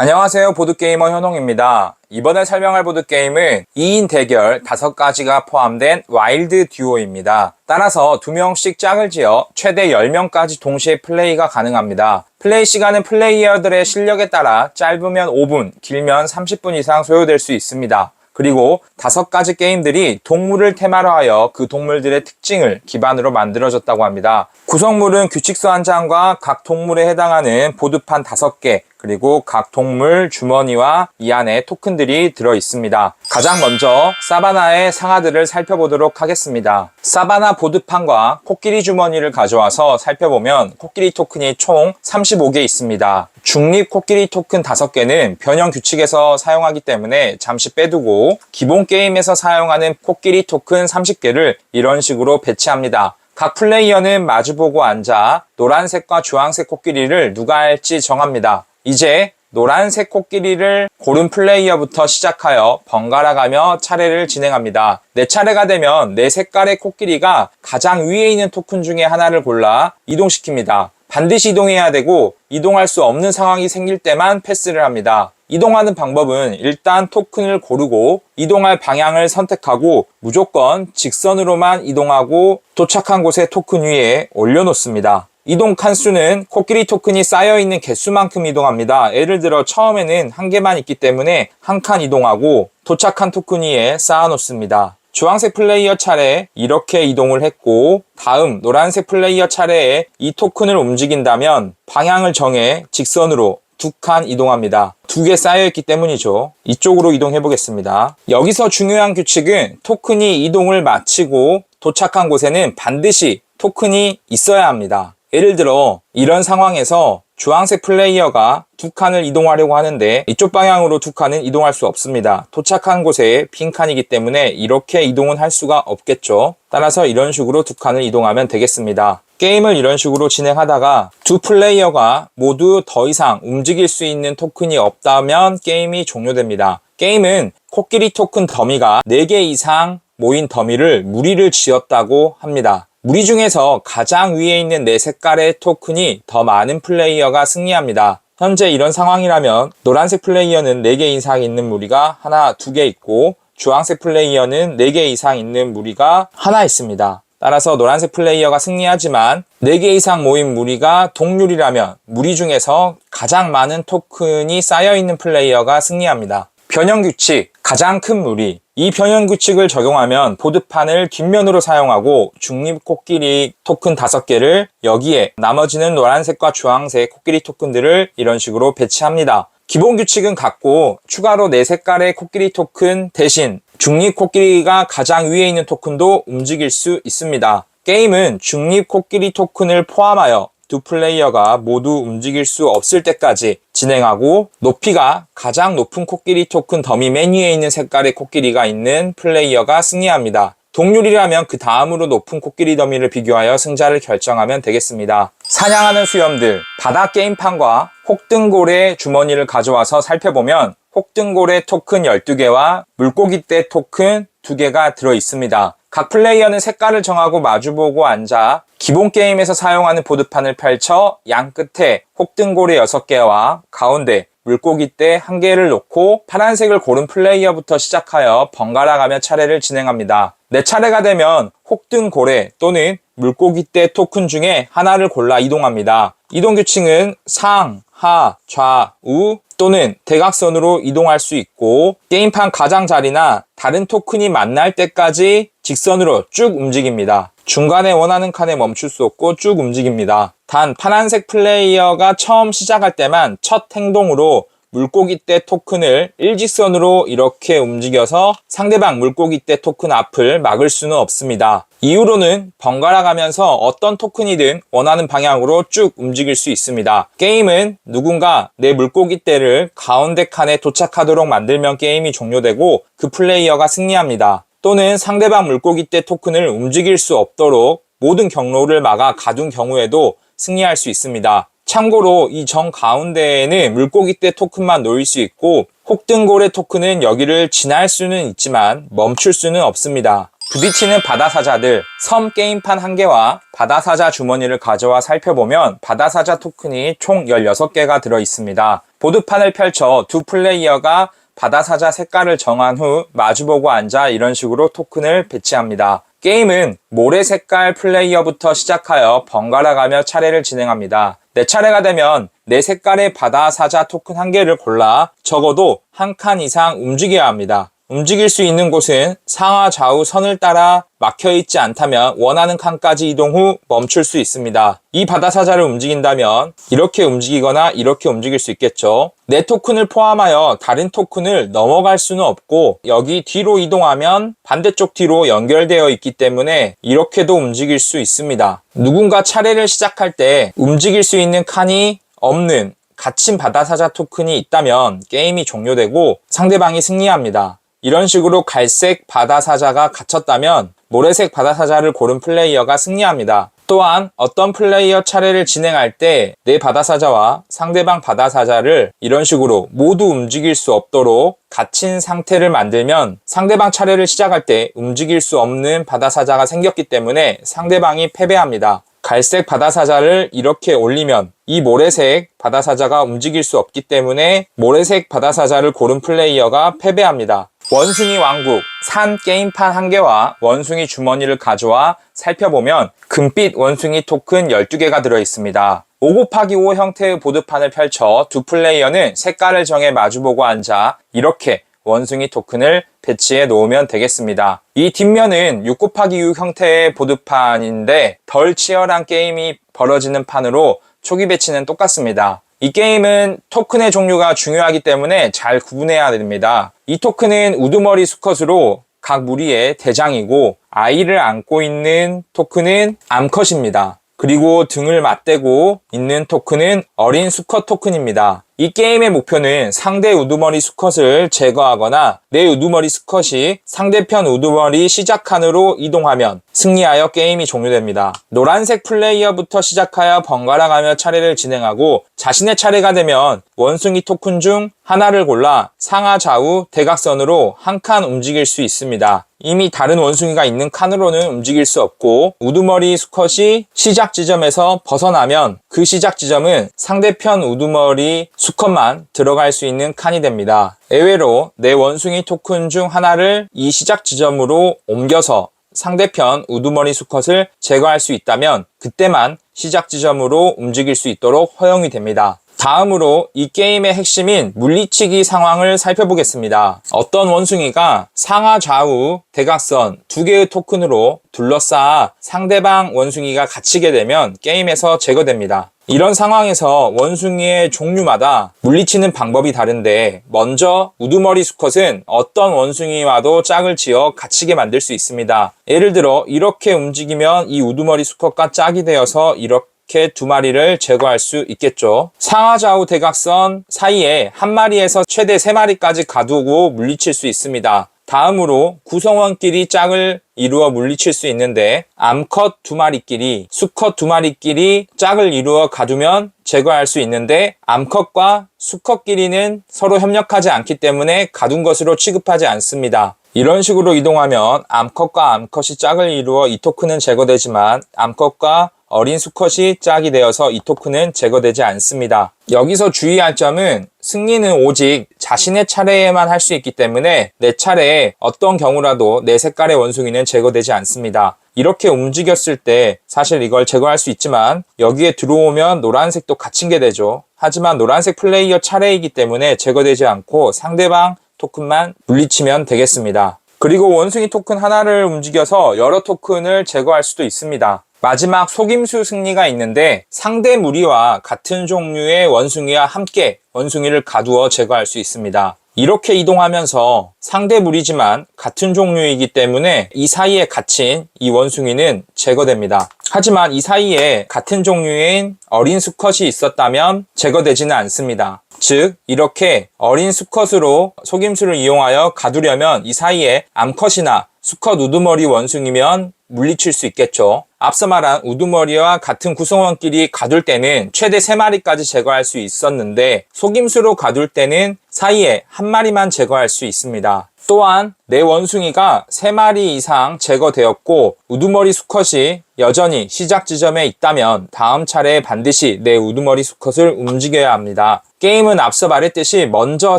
안녕하세요. 보드게이머 현홍입니다. 이번에 설명할 보드게임은 2인 대결 5가지가 포함된 와일드 듀오입니다. 따라서 2명씩 짝을 지어 최대 10명까지 동시에 플레이가 가능합니다. 플레이 시간은 플레이어들의 실력에 따라 짧으면 5분, 길면 30분 이상 소요될 수 있습니다. 그리고 다섯 가지 게임들이 동물을 테마로 하여 그 동물들의 특징을 기반으로 만들어졌다고 합니다. 구성물은 규칙서 한 장과 각 동물에 해당하는 보드판 다섯 개, 그리고 각 동물 주머니와 이 안에 토큰들이 들어 있습니다. 가장 먼저 사바나의 상아들을 살펴보도록 하겠습니다. 사바나 보드판과 코끼리 주머니를 가져와서 살펴보면 코끼리 토큰이 총 35개 있습니다. 중립 코끼리 토큰 5개는 변형 규칙에서 사용하기 때문에 잠시 빼두고 기본 게임에서 사용하는 코끼리 토큰 30개를 이런 식으로 배치합니다. 각 플레이어는 마주보고 앉아 노란색과 주황색 코끼리를 누가 할지 정합니다. 이제 노란색 코끼리를 고른 플레이어부터 시작하여 번갈아 가며 차례를 진행합니다. 내 차례가 되면 내 색깔의 코끼리가 가장 위에 있는 토큰 중에 하나를 골라 이동시킵니다. 반드시 이동해야 되고 이동할 수 없는 상황이 생길 때만 패스를 합니다. 이동하는 방법은 일단 토큰을 고르고 이동할 방향을 선택하고 무조건 직선으로만 이동하고 도착한 곳에 토큰 위에 올려놓습니다. 이동 칸수는 코끼리 토큰이 쌓여있는 개수만큼 이동합니다. 예를 들어 처음에는 한 개만 있기 때문에 한 칸 이동하고 도착한 토큰 위에 쌓아놓습니다. 주황색 플레이어 차례 이렇게 이동을 했고 다음 노란색 플레이어 차례에 이 토큰을 움직인다면 방향을 정해 직선으로 두 칸 이동합니다. 두 개 쌓여있기 때문이죠. 이쪽으로 이동해 보겠습니다. 여기서 중요한 규칙은 토큰이 이동을 마치고 도착한 곳에는 반드시 토큰이 있어야 합니다. 예를 들어 이런 상황에서 주황색 플레이어가 두 칸을 이동하려고 하는데 이쪽 방향으로 두 칸은 이동할 수 없습니다. 도착한 곳에 빈 칸이기 때문에 이렇게 이동은 할 수가 없겠죠. 따라서 이런 식으로 두 칸을 이동하면 되겠습니다. 게임을 이런 식으로 진행하다가 두 플레이어가 모두 더 이상 움직일 수 있는 토큰이 없다면 게임이 종료됩니다. 게임은 코끼리 토큰 더미가 4개 이상 모인 더미를 무리를 지었다고 합니다. 무리 중에서 가장 위에 있는 네 색깔의 토큰이 더 많은 플레이어가 승리합니다. 현재 이런 상황이라면 노란색 플레이어는 4개 이상 있는 무리가 하나, 두 개 있고 주황색 플레이어는 4개 이상 있는 무리가 하나 있습니다. 따라서 노란색 플레이어가 승리하지만 4개 이상 모인 무리가 동률이라면 무리 중에서 가장 많은 토큰이 쌓여있는 플레이어가 승리합니다. 변형 규칙, 가장 큰 무리. 이 변형 규칙을 적용하면 보드판을 뒷면으로 사용하고 중립 코끼리 토큰 5개를 여기에 나머지는 노란색과 주황색 코끼리 토큰들을 이런 식으로 배치합니다. 기본 규칙은 같고 추가로 네 색깔의 코끼리 토큰 대신 중립 코끼리가 가장 위에 있는 토큰도 움직일 수 있습니다. 게임은 중립 코끼리 토큰을 포함하여 두 플레이어가 모두 움직일 수 없을 때까지 진행하고 높이가 가장 높은 코끼리 토큰 더미 맨 위에 있는 색깔의 코끼리가 있는 플레이어가 승리합니다. 동률이라면 그 다음으로 높은 코끼리 더미를 비교하여 승자를 결정하면 되겠습니다. 사냥하는 수염들, 바다 게임판과 혹등골의 주머니를 가져와서 살펴보면 혹등골의 토큰 12개와 물고기 떼 토큰 2개가 들어 있습니다. 각 플레이어는 색깔을 정하고 마주보고 앉아 기본 게임에서 사용하는 보드판을 펼쳐 양 끝에 혹등고리 6개와 가운데 물고기떼 1개를 놓고 파란색을 고른 플레이어부터 시작하여 번갈아 가며 차례를 진행합니다. 내 차례가 되면 혹등고래 또는 물고기떼 토큰 중에 하나를 골라 이동합니다. 이동 규칙은 상, 하, 좌, 우 또는 대각선으로 이동할 수 있고 게임판 가장자리나 다른 토큰이 만날 때까지 직선으로 쭉 움직입니다. 중간에 원하는 칸에 멈출 수 없고 쭉 움직입니다. 단 파란색 플레이어가 처음 시작할 때만 첫 행동으로 물고기 떼 토큰을 일직선으로 이렇게 움직여서 상대방 물고기 떼 토큰 앞을 막을 수는 없습니다. 이후로는 번갈아 가면서 어떤 토큰이든 원하는 방향으로 쭉 움직일 수 있습니다. 게임은 누군가 내 물고기 떼를 가운데 칸에 도착하도록 만들면 게임이 종료되고 그 플레이어가 승리합니다. 또는 상대방 물고기 떼 토큰을 움직일 수 없도록 모든 경로를 막아 가둔 경우에도 승리할 수 있습니다. 참고로 이 정 가운데에는 물고기 떼 토큰만 놓일 수 있고 혹등고래 토큰은 여기를 지날 수는 있지만 멈출 수는 없습니다. 부딪히는 바다사자들 섬 게임판 한개와 바다사자 주머니를 가져와 살펴보면 바다사자 토큰이 총 16개가 들어 있습니다. 보드판을 펼쳐 두 플레이어가 바다사자 색깔을 정한 후 마주보고 앉아 이런 식으로 토큰을 배치합니다. 게임은 모래 색깔 플레이어부터 시작하여 번갈아 가며 차례를 진행합니다. 내 차례가 되면 내 색깔의 바다 사자 토큰 한 개를 골라 적어도 한 칸 이상 움직여야 합니다. 움직일 수 있는 곳은 상하 좌우 선을 따라 막혀 있지 않다면 원하는 칸까지 이동 후 멈출 수 있습니다. 이 바다 사자를 움직인다면 이렇게 움직이거나 이렇게 움직일 수 있겠죠. 내 토큰을 포함하여 다른 토큰을 넘어갈 수는 없고 여기 뒤로 이동하면 반대쪽 뒤로 연결되어 있기 때문에 이렇게도 움직일 수 있습니다. 누군가 차례를 시작할 때 움직일 수 있는 칸이 없는 갇힌 바다사자 토큰이 있다면 게임이 종료되고 상대방이 승리합니다. 이런 식으로 갈색 바다사자가 갇혔다면 모래색 바다사자를 고른 플레이어가 승리합니다. 또한 어떤 플레이어 차례를 진행할 때 내 바다사자와 상대방 바다사자를 이런 식으로 모두 움직일 수 없도록 갇힌 상태를 만들면 상대방 차례를 시작할 때 움직일 수 없는 바다사자가 생겼기 때문에 상대방이 패배합니다. 갈색 바다사자를 이렇게 올리면 이 모래색 바다사자가 움직일 수 없기 때문에 모래색 바다사자를 고른 플레이어가 패배합니다. 원숭이 왕국 산 게임판 한 개와 원숭이 주머니를 가져와 살펴보면 금빛 원숭이 토큰 12개가 들어 있습니다. 5 곱하기 5 형태의 보드판을 펼쳐 두 플레이어는 색깔을 정해 마주보고 앉아 이렇게 원숭이 토큰을 배치해 놓으면 되겠습니다. 이 뒷면은 6 곱하기 6 형태의 보드판인데 덜 치열한 게임이 벌어지는 판으로 초기 배치는 똑같습니다. 이 게임은 토큰의 종류가 중요하기 때문에 잘 구분해야 됩니다. 이 토큰은 우두머리 수컷으로 각 무리의 대장이고 아이를 안고 있는 토큰은 암컷입니다. 그리고 등을 맞대고 있는 토큰은 어린 수컷 토큰입니다. 이 게임의 목표는 상대 우두머리 수컷을 제거하거나 내 우두머리 수컷이 상대편 우두머리 시작칸으로 이동하면 승리하여 게임이 종료됩니다. 노란색 플레이어부터 시작하여 번갈아 가며 차례를 진행하고 자신의 차례가 되면 원숭이 토큰 중 하나를 골라 상하 좌우 대각선으로 한 칸 움직일 수 있습니다. 이미 다른 원숭이가 있는 칸으로는 움직일 수 없고 우두머리 수컷이 시작 지점에서 벗어나면 그 시작 지점은 상대편 우두머리 수 컷만 들어갈 수 있는 칸이 됩니다. 예외로 내 원숭이 토큰 중 하나를 이 시작 지점으로 옮겨서 상대편 우두머리 수컷을 제거할 수 있다면 그때만 시작 지점으로 움직일 수 있도록 허용이 됩니다. 다음으로 이 게임의 핵심인 물리치기 상황을 살펴보겠습니다. 어떤 원숭이가 상하 좌우 대각선 두 개의 토큰으로 둘러싸아 상대방 원숭이가 갇히게 되면 게임에서 제거됩니다. 이런 상황에서 원숭이의 종류마다 물리치는 방법이 다른데 먼저 우두머리 수컷은 어떤 원숭이와도 짝을 지어 갇히게 만들 수 있습니다. 예를 들어 이렇게 움직이면 이 우두머리 수컷과 짝이 되어서 이렇게 이렇게 두 마리를 제거할 수 있겠죠. 상하좌우 대각선 사이에 한 마리에서 최대 세 마리까지 가두고 물리칠 수 있습니다. 다음으로 구성원끼리 짝을 이루어 물리칠 수 있는데 암컷 두 마리끼리 수컷 두 마리끼리 짝을 이루어 가두면 제거할 수 있는데 암컷과 수컷끼리는 서로 협력하지 않기 때문에 가둔 것으로 취급하지 않습니다. 이런 식으로 이동하면 암컷과 암컷이 짝을 이루어 이 토큰은 제거되지만 암컷과 어린 수컷이 짝이 되어서 이 토큰은 제거되지 않습니다. 여기서 주의할 점은 승리는 오직 자신의 차례에만 할 수 있기 때문에 내 차례에 어떤 경우라도 내 색깔의 원숭이는 제거되지 않습니다. 이렇게 움직였을 때 사실 이걸 제거할 수 있지만 여기에 들어오면 노란색도 갇힌 게 되죠. 하지만 노란색 플레이어 차례이기 때문에 제거되지 않고 상대방 토큰만 물리치면 되겠습니다. 그리고 원숭이 토큰 하나를 움직여서 여러 토큰을 제거할 수도 있습니다. 마지막 속임수 승리가 있는데 상대 무리와 같은 종류의 원숭이와 함께 원숭이를 가두어 제거할 수 있습니다. 이렇게 이동하면서 상대 무리지만 같은 종류이기 때문에 이 사이에 갇힌 이 원숭이는 제거됩니다. 하지만 이 사이에 같은 종류인 어린 수컷이 있었다면 제거되지는 않습니다. 즉 이렇게 어린 수컷으로 속임수를 이용하여 가두려면 이 사이에 암컷이나 수컷 우두머리 원숭이면 물리칠 수 있겠죠. 앞서 말한 우두머리와 같은 구성원끼리 가둘 때는 최대 3마리까지 제거할 수 있었는데 속임수로 가둘 때는 사이에 한 마리만 제거할 수 있습니다. 또한 내 원숭이가 3마리 이상 제거되었고 우두머리 수컷이 여전히 시작 지점에 있다면 다음 차례에 반드시 내 우두머리 수컷을 움직여야 합니다. 게임은 앞서 말했듯이 먼저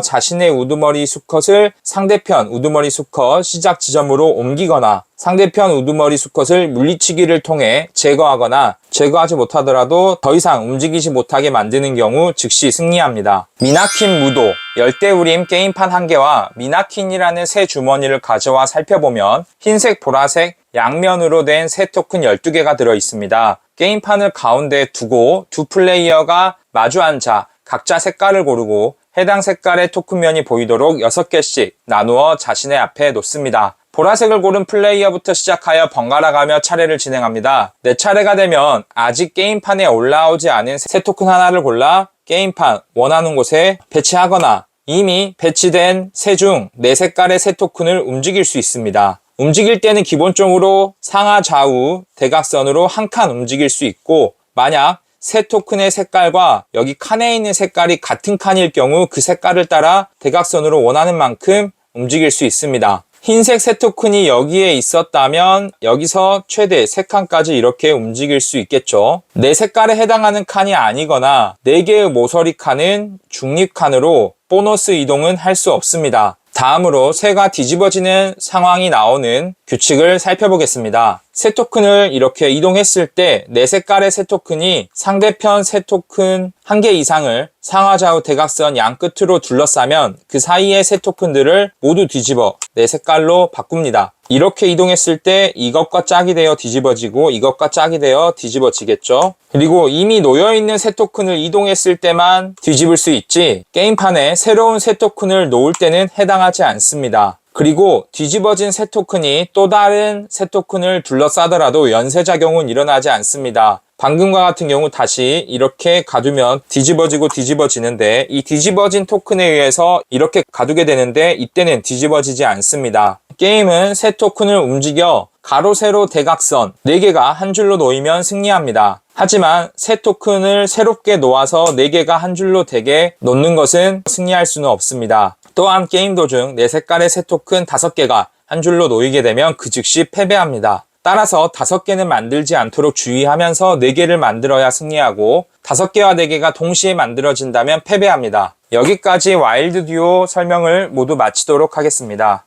자신의 우두머리 수컷을 상대편 우두머리 수컷 시작 지점으로 옮기거나 상대편 우두머리 수컷을 물리치기를 통해 제거하거나 제거하지 못하더라도 더 이상 움직이지 못하게 만드는 경우 즉시 승리합니다. 미나킨 무도 열대우림 게임판 한 개와 미나킨이라는 새 주머니를 가져와 살펴보면 흰색, 보라색, 양면으로 된 새 토큰 12개가 들어 있습니다. 게임판을 가운데 두고 두 플레이어가 마주 앉아 각자 색깔을 고르고 해당 색깔의 토큰면이 보이도록 6개씩 나누어 자신의 앞에 놓습니다. 보라색을 고른 플레이어부터 시작하여 번갈아 가며 차례를 진행합니다. 내 차례가 되면 아직 게임판에 올라오지 않은 새 토큰 하나를 골라 게임판 원하는 곳에 배치하거나 이미 배치된 새 중 네 색깔의 새 토큰을 움직일 수 있습니다. 움직일 때는 기본적으로 상하 좌우 대각선으로 한 칸 움직일 수 있고 만약 새 토큰의 색깔과 여기 칸에 있는 색깔이 같은 칸일 경우 그 색깔을 따라 대각선으로 원하는 만큼 움직일 수 있습니다. 흰색 새 토큰이 여기에 있었다면 여기서 최대 3칸까지 이렇게 움직일 수 있겠죠. 내 색깔에 해당하는 칸이 아니거나 4개의 모서리 칸은 중립 칸으로 보너스 이동은 할 수 없습니다. 다음으로 새가 뒤집어지는 상황이 나오는 규칙을 살펴보겠습니다. 새 토큰을 이렇게 이동했을 때 내 색깔의 새 토큰이 상대편 새 토큰 한 개 이상을 상하좌우 대각선 양 끝으로 둘러싸면 그 사이의 새 토큰들을 모두 뒤집어 내 색깔로 바꿉니다. 이렇게 이동했을 때 이것과 짝이 되어 뒤집어지고 이것과 짝이 되어 뒤집어지겠죠. 그리고 이미 놓여있는 새 토큰을 이동했을 때만 뒤집을 수 있지 게임판에 새로운 새 토큰을 놓을 때는 해당하지 않습니다. 그리고 뒤집어진 새 토큰이 또 다른 새 토큰을 둘러싸더라도 연쇄작용은 일어나지 않습니다. 방금과 같은 경우 다시 이렇게 가두면 뒤집어지고 뒤집어지는데 이 뒤집어진 토큰에 의해서 이렇게 가두게 되는데 이때는 뒤집어지지 않습니다. 게임은 새 토큰을 움직여 가로, 세로, 대각선 4개가 한 줄로 놓이면 승리합니다. 하지만 새 토큰을 새롭게 놓아서 4개가 한 줄로 되게 놓는 것은 승리할 수는 없습니다. 또한 게임 도중 내 색깔의 새 토큰 5개가 한 줄로 놓이게 되면 그 즉시 패배합니다. 따라서 5개는 만들지 않도록 주의하면서 4개를 만들어야 승리하고 5개와 4개가 동시에 만들어진다면 패배합니다. 여기까지 와일드 듀오 설명을 모두 마치도록 하겠습니다.